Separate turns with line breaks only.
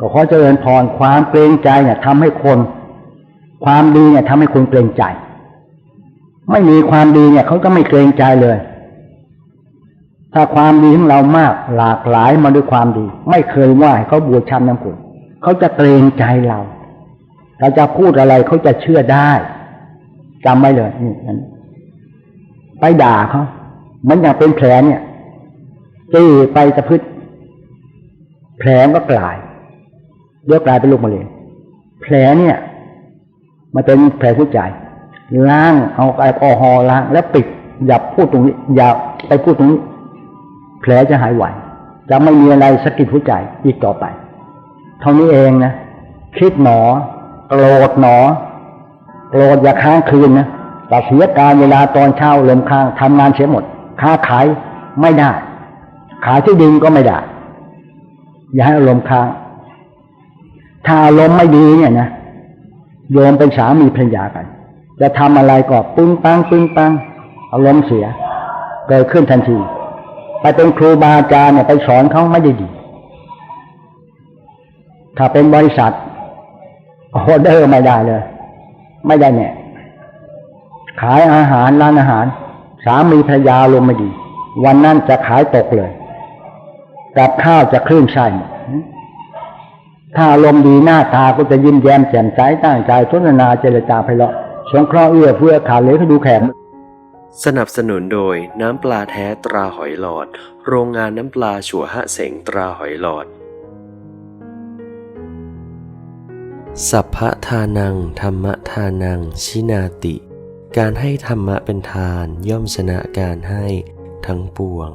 ก็ขอเจริญพรความเกรงใจเนี่ยทำให้คน ความดีเนี่ยทำให้คนเกรงใจ ไม่มีความดีเนี่ยเขาก็ไม่เกรงใจเลย ถ้าความดีของเรามากหลากหลายมาด้วยความดี ไม่เคยว่าให้เขาบวชช้ำน้ำขุนเขาจะเกรงใจเรา เราจะพูดอะไรเขาจะเชื่อได้จำไว้เลยนี่นั้นไปด่าเขาเหมันอย่างเป็นแผลเนี่ยจี้ไปตะพึดแผลก็กลาย เดี๋ยวกลายเป็นโรคมะเร็งแผลเนี่ย มันเป็นแผลหัวใจล้างเอาแอลกอฮอล์ล้างแล้วปิดอย่าพูดตรงนี้ อย่าไปพูดตรงนี้ แผลจะหายไหวจะไม่มีอะไรสะกิดหัวใจอีกต่อไป เท่านี้เองนะคิดหนอโกรธหนอโกรธอย่าค้างคืนนะแต่เสียการเวลาตอนเช้าลมค้างทำงานเสียหมด ค้าขายไม่ได้ ขายที่ดินก็ไม่ได้ อย่าให้อารมณ์ค้าง ถ้าอารมณ์ไม่ดีเนี่ยนะโยมเป็นสามีภรรยากัน จะทำอะไรก็ปึ้งปังปึ้งปังอารมณ์เสีย เกิดขึ้นทันที ไปเป็นครูบาอาจารย์เนี่ยไปสอนเขาไม่ได้ดี ถ้าเป็นบริษัทออเดอร์ไม่ได้เลย ไม่ได้เนี่ยขายอาหารร้านอาหาร สามีภรรยาลมณ์ไม่ดี วันนั้นจะขายตกเลย กับข้าวจะคลื่นไส้หมด ถ้าอารมดีหน้าตาก็จะยิ้มแย้มแจ่มใสตั้งใจสนทนาเจรจาไพเราะสงเคราะห์เอื้อเฟื้อขาเหลยให้ดูแขก
สนับสนุนโดยน้ำปลาแท้ตราหอยหลอด โรงงานน้ำปลาชัวฮะเสงตราหอยหลอด สัพพะทานัง ธรรมทานัง ชินาติ การให้ธรรมะเป็นทานย่อมชนะการให้ทั้งปวง